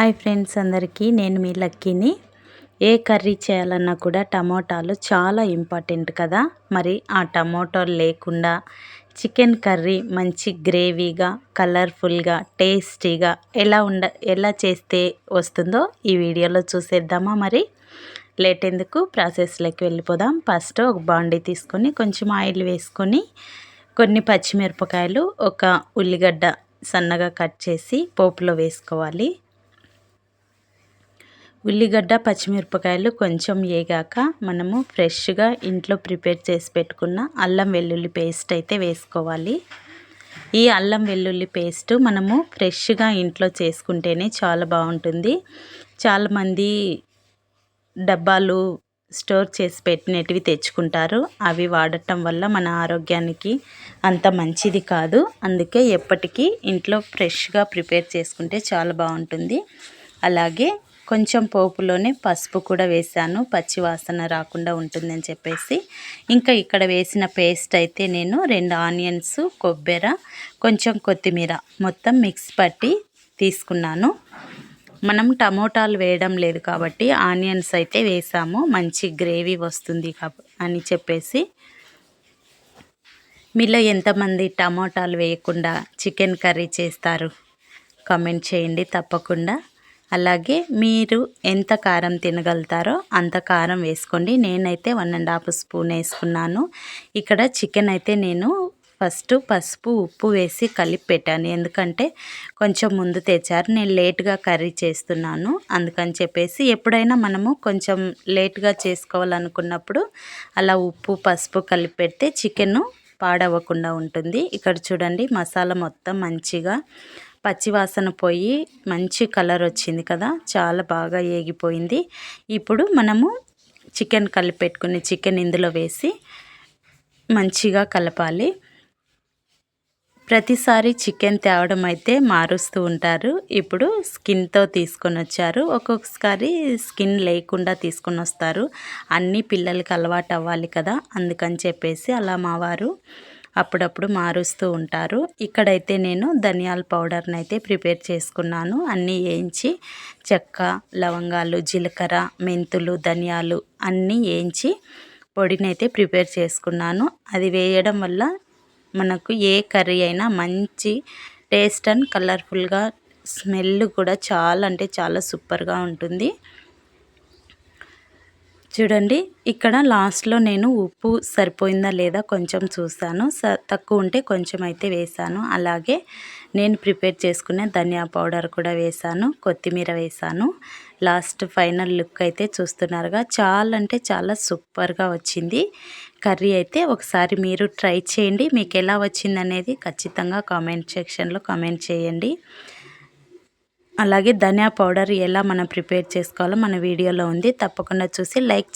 Hi friends అందరికీ నేను మీ లక్కీని. ఏ curry చేయాలన్నా కూడా టమోటాలు చాలా ఇంపార్టెంట్ కదా. మరి ఆ టమోటాలు లేకుండా చికెన్ కర్రీ మంచి గ్రేవీగా కలర్ఫుల్గా టేస్టీగా ఎలా ఉండ ఎలా చేస్తే వస్తుందో ఈ వీడియోలో చూసేద్దామా మరి? లేట్ ఎందుకు? ప్రాసెస్లోకి వెళ్ళిపోదాం. ఫస్ట్ ఒక బాండీ తీసుకొని కొంచెం ఆయిల్ వేసుకొని కొన్ని పచ్చిమిరపకాయలు ఒక ఉల్లిగడ్డ సన్నగా కట్ చేసి పోపులో వేసుకోవాలి. ఉల్లిగడ్డ పచ్చిమిరపకాయలు కొంచెం వేగాక మనము ఫ్రెష్గా ఇంట్లో ప్రిపేర్ చేసి పెట్టుకున్న అల్లం వెల్లుల్లి పేస్ట్ అయితే వేసుకోవాలి. ఈ అల్లం వెల్లుల్లి పేస్ట్ మనము ఫ్రెష్గా ఇంట్లో చేసుకుంటేనే చాలా బాగుంటుంది. చాలామంది డబ్బాలు స్టోర్ చేసి పెట్టినటివి తెచ్చుకుంటారు. అవి వాడటం వల్ల మన ఆరోగ్యానికి అంత మంచిది కాదు. అందుకే ఎప్పటికీ ఇంట్లో ఫ్రెష్గా ప్రిపేర్ చేసుకుంటే చాలా బాగుంటుంది. అలాగే కొంచెం పోపులోనే పసుపు కూడా వేసాను పచ్చి వాసన రాకుండా ఉంటుందని చెప్పేసి. ఇంకా ఇక్కడ వేసిన పేస్ట్ అయితే నేను రెండు ఆనియన్స్ కొబ్బెర కొంచెం కొత్తిమీర మొత్తం మిక్స్ పట్టి తీసుకున్నాను. మనం టమోటాలు వేయడం లేదు కాబట్టి ఆనియన్స్ అయితే వేసాము. మంచి గ్రేవీ వస్తుంది అని చెప్పేసి. మీలో ఎంతమంది టమోటాలు వేయకుండా చికెన్ కర్రీ చేస్తారు? కామెంట్ చేయండి తప్పకుండా. అలాగే మీరు ఎంత కారం తినగలుగుతారో అంత కారం వేసుకోండి. నేనైతే వన్ అండ్ హాఫ్ స్పూన్ వేసుకున్నాను. ఇక్కడ చికెన్ అయితే నేను ఫస్ట్ పసుపు ఉప్పు వేసి కలిపి పెట్టాను. ఎందుకంటే కొంచెం ముందు తెచ్చారు. నేను లేట్గా కర్రీ చేస్తున్నాను. అందుకని చెప్పేసి ఎప్పుడైనా మనము కొంచెం లేట్గా చేసుకోవాలనుకున్నప్పుడు అలా ఉప్పు పసుపు కలిపి పెడితే చికెన్ పాడవకుండా ఉంటుంది. ఇక్కడ చూడండి మసాలా మొత్తం మంచిగా పచ్చివాసన పోయి మంచి కలర్ వచ్చింది కదా చాలా బాగా ఏగిపోయింది. ఇప్పుడు మనము చికెన్ కలిపెట్టుకుని చికెన్ ఇందులో వేసి మంచిగా కలపాలి. ప్రతిసారి చికెన్ తేవడం అయితే మారుస్తూ ఉంటారు. ఇప్పుడు స్కిన్తో తీసుకొని వచ్చారు. ఒక్కొక్కసారి స్కిన్ లేకుండా తీసుకొని వస్తారు. అన్నీ పిల్లలకి అలవాటు అవ్వాలి కదా అందుకని చెప్పేసి అలా మావారు అప్పుడప్పుడు మారుస్తూ ఉంటారు. ఇక్కడైతే నేను ధనియాల పౌడర్ని అయితే ప్రిపేర్ చేసుకున్నాను. అన్నీ వేయించి చెక్క లవంగాలు జీలకర్ర మెంతులు ధనియాలు అన్నీ వేయించి పొడిని అయితే ప్రిపేర్ చేసుకున్నాను. అది వేయడం వల్ల మనకు ఏ కర్రీ అయినా మంచి టేస్ట్ అండ్ కలర్ఫుల్గా స్మెల్ కూడా చాలా అంటే చాలా సూపర్గా ఉంటుంది. చూడండి ఇక్కడ లాస్ట్లో నేను ఉప్పు సరిపోయిందా లేదా కొంచెం చూస్తాను స తక్కువ ఉంటే కొంచెం అయితే వేసాను అలాగే నేను ప్రిపేర్ చేసుకునే ధనియా పౌడర్ కూడా వేసాను కొత్తిమీర వేసాను లాస్ట్ ఫైనల్ లుక్ అయితే చూస్తున్నారుగా. చాలా అంటే చాలా సూపర్గా వచ్చింది. కర్రీ అయితే ఒకసారి మీరు ట్రై చేయండి. మీకు ఎలా వచ్చింది అనేది ఖచ్చితంగా కామెంట్ సెక్షన్లో కామెంట్ చేయండి. అలాగే ధనియా పౌడర్ ఎలా మనం ప్రిపేర్ చేసుకోవాలో మన వీడియోలో ఉంది. తప్పకుండా చూసి లైక్